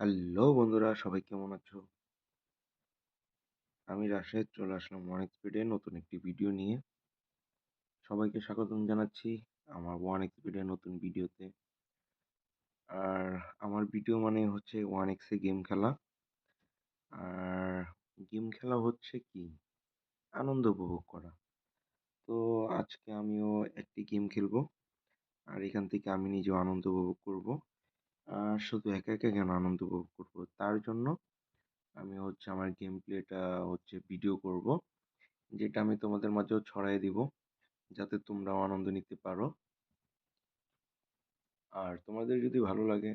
Hello বন্ধুরা, সবাই কেমন আছো? আমি রাশেদ, চলে আসলাম ওয়ান এক্সপিডে নতুন একটি ভিডিও নিয়ে। সবাইকে স্বাগতম জানাচ্ছি আমার ওয়ান এক্সপিডে নতুন ভিডিওতে আর আমার ভিডিও মানে হচ্ছে ওয়ান এক্সে গেম খেলা। আর গেম খেলা হচ্ছে কি? আনন্দ উপভোগ করা। তো আজকে আমিও একটি গেম খেলব। আর এখান থেকে আমি নিজেও আনন্দ উপভোগ করব। শুধু একা একা কেন আনন্দ উপভোগ করব? তার জন্য আমি হচ্ছে আমার গেম প্লেটা হচ্ছে ভিডিও করব, যেটা আমি তোমাদের মাঝেও ছড়াই দিব, যাতে তোমরাও আনন্দ নিতে পারো। আর তোমাদের যদি ভালো লাগে,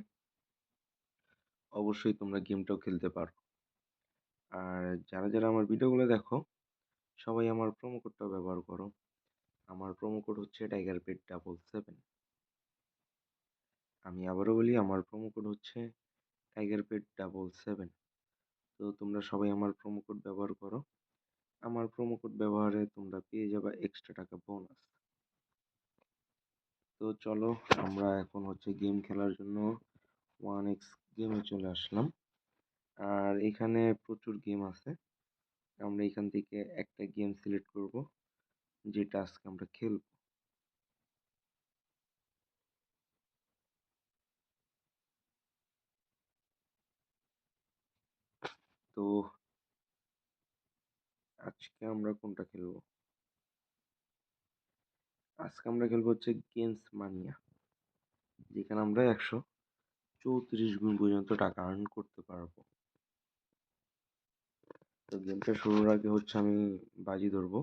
অবশ্যই তোমরা গেমটাও খেলতে পারো। আর যারা যারা আমার ভিডিওগুলো দেখো, সবাই আমার প্রোমো কোডটা ব্যবহার করো। আমার প্রোমো কোড হচ্ছে টাইগার পেট ডাবল সেভেন আমি আবারও বলি, আমার প্রোমো কোড হচ্ছে টাইগার পেট ডাবল সেভেন তো তোমরা সবাই আমার প্রোমো কোড ব্যবহার করো। আমার প্রোমো কোড ব্যবহারে তোমরা পেয়ে যাবে এক্সট্রা টাকা বোনাস তো চলো, আমরা এখন হচ্ছে গেম খেলার জন্য ওয়ান এক্স গেমে চলে আসলাম। আর এখানে প্রচুর গেম আছে। আমরা এখান থেকে একটা গেম সিলেক্ট করব, যেটা আজকে আমরা খেলব। তো আজকে আমরা কোনটা খেলব? আজকে আমরা খেলব হচ্ছে গেমস মানিয়া যেখানে আমরা একশো চৌত্রিশ গুণ পর্যন্ত টাকা আর্ন করতে পারব। তো গেমটা শুরুর আগে হচ্ছে আমি বাজি ধরবো।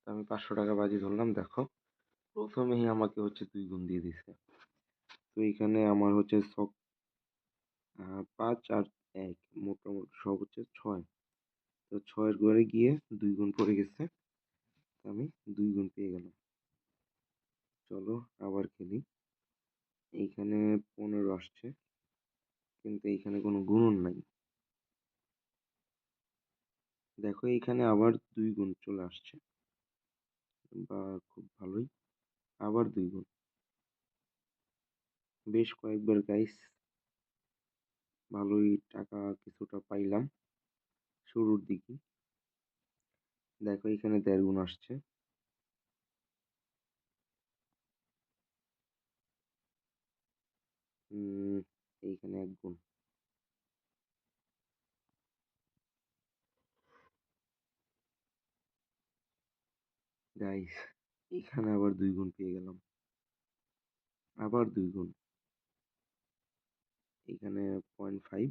তো আমি পাঁচশো টাকা বাজি ধরলাম, দেখো। প্রথমেই আমাকে হচ্ছে দুই গুণ দিয়ে দিছে। তো এখানে আমার হচ্ছে পাঁচ আর এক, মোটামুটি হচ্ছে ছয়। তো ছয়ের ঘরে গিয়ে দুই গুণ পড়ে গেছে। আমি দুই গুণ পেয়ে গেলাম। চলো আবার খেলি। এইখানে পনেরো আসছে, কিন্তু এইখানে কোনো গুণন নাই। দেখো এইখানে আবার দুই গুণ চলে আসছে। বা খুব ভালোই। আবার দুই গুণ। বেশ কয়েকবার গাইস ভালোই টাকা কিছুটা পাইলাম শুরুর দিকে। দেখো এখানে দেড় গুণ আসছে। এইখানে এক গুণ। গাইস এখানে আবার দুই গুণ পেয়ে গেলাম। আবার দুই গুণ। এখানে পয়েন্ট ফাইভ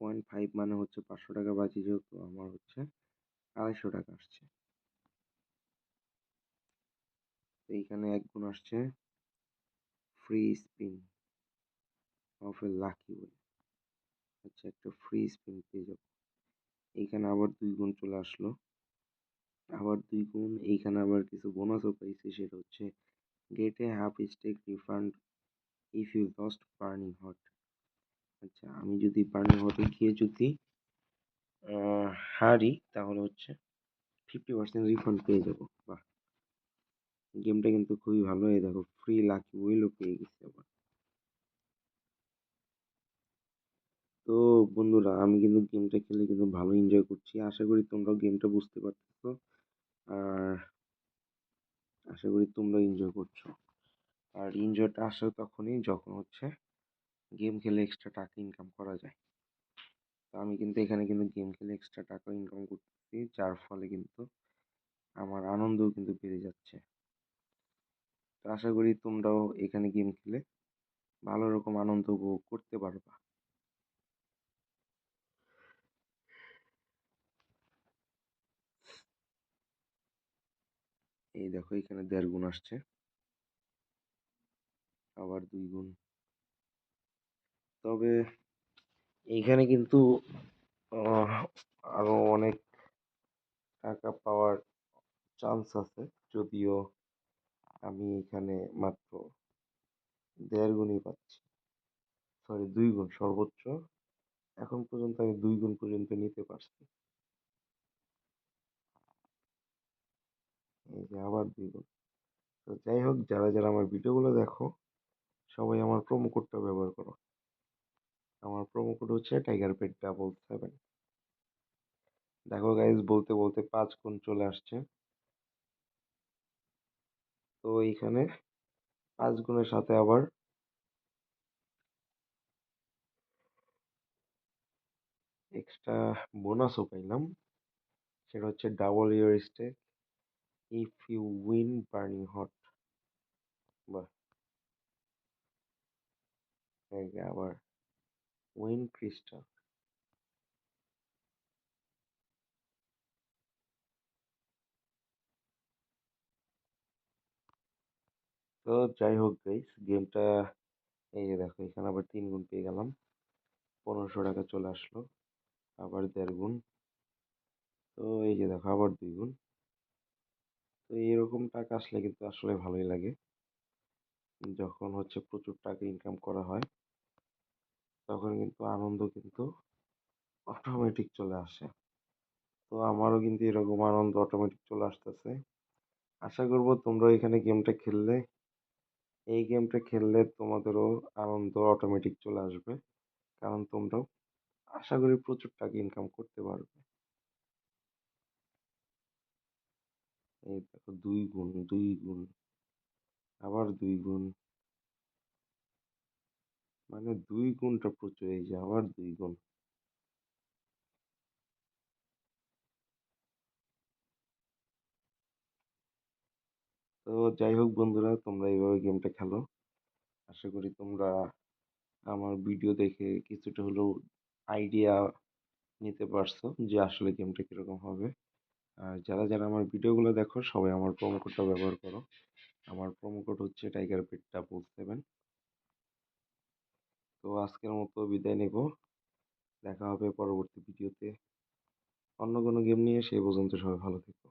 পয়েন্ট ফাইভ মানে হচ্ছে পাঁচশো টাকা বাজি যেহেতু আমার হচ্ছে আড়াইশো টাকা আসছে। এইখানে এক গুণ আসছে free spin of a lucky way আচ্ছা একটা ফ্রি স্পিন পেয়ে যাব। এইখানে আবার দুই গুণ চলে আসলো। আবার দুই গুণ, এইখানে আবার কিছু বোনাসও পাইছি, সেটা হচ্ছে get half stake refund if you lost burning hot আচ্ছা আমি যদি বার্নিং হটে গিয়ে যদি হারি, তাহলে হচ্ছে ফিফটি পার্সেন্ট রিফান্ড পেয়ে যাব। বাহ! গেমটা কিন্তু খুবই ভালো। এই দেখো ফ্রি লাকি উইলও পেয়ে গেছি আবার। তো বন্ধুরা, আমি কিন্তু গেমটা খেলে কিন্তু ভালো এনজয় করছি। আশা করি তোমরাও গেমটা বুঝতে পারতেছো। আর আশা করি তোমরা এনজয় করছ। আর এনজয়টা আসে তখনই যখন হচ্ছে গেম খেলে এক্সট্রা টাকা ইনকাম করা যায়। তো আমি কিন্তু এখানে কিন্তু গেম খেলে এক্সট্রা টাকা ইনকাম করতেছি, যার ফলে কিন্তু আমার আনন্দও কিন্তু বেড়ে যাচ্ছে। তো আশা করি তোমরাও এখানে গেম খেলে ভালো রকম আনন্দ উপভোগ করতে পারবা। এই দেখো এখানে দেড় গুণ আসছে। আবার দুই গুণ। তবে এইখানে কিন্তু আরও অনেক টাকা পাওয়ার চান্স আছে। যদিও আমি এখানে মাত্র দেড় গুণই পাচ্ছি। সরি দুই গুণ সর্বোচ্চ। এখন পর্যন্ত আমি দুই গুণ পর্যন্ত নিতে পারছি। এই যে আবার দুই গুণ। তো যাই হোক, যারা যারা আমার ভিডিওগুলো দেখো সবাই আমার প্রোমো কোডটা ব্যবহার করো। আমার প্রোমো কোড হচ্ছে টাইগার পেট ডাবল সেভেন দেখো গাইজ বলতে বলতে পাঁচ গুণ চলে আসছে। তো এইখানে পাঁচ গুণের সাথে আবার এক্সট্রা বোনাসও পাইলাম। সেটা হচ্ছে double your stake if you win burning hot বাহ। এই যে আবার উইন ক্রিস্টাল। তো যাই হোক গাইস গেমটা এই যে দেখো, এখানে আবার তিন গুণ পেয়ে গেলাম। পনেরোশো টাকা চলে আসলো, আবার দেড় গুণ। তো এই যে দেখো, আবার দুই গুণ। তো এরকম টাকা আসলে কিন্তু আসলে ভালোই লাগে। যখন হচ্ছে প্রচুর টাকা ইনকাম করা হয়। তখন কিন্তু আনন্দ কিন্তু অটোমেটিক চলে আসে। তো আমারও কিন্তু এরকম আনন্দ অটোমেটিক চলে আসতেছে। আশা করব তোমরা এখানে গেমটা খেললে, এই গেমটা খেললে তোমাদেরও আনন্দ অটোমেটিক চলে আসবে। কারণ তোমরাও আশা করি প্রচুর টাকা ইনকাম করতে পারবে। এই দেখো দুই গুণ দুই গুণ, আবার দুই গুণ। মানে দুই গুণটা প্রচুর, এই যে আবার দুই গুণ। তো যাই হোক বন্ধুরা, তোমরা এইভাবে গেমটা খেলো। আশা করি তোমরা আমার ভিডিও দেখে কিছুটা হলেও আইডিয়া নিতে পারছ যে আসলে গেমটা কীরকম হবে। আর যারা যারা আমার ভিডিওগুলো দেখো, সবাই আমার প্রোমো কোডটা ব্যবহার করো। আমার প্রোমো কোড হচ্ছে টাইগার পেট ডাবল সেভেন তো আজকের মতো বিদায় নেব। দেখা হবে পরবর্তী ভিডিওতে। অন্য কোনো গেম নিয়ে সেই পর্যন্ত সবাই ভালো থেকো।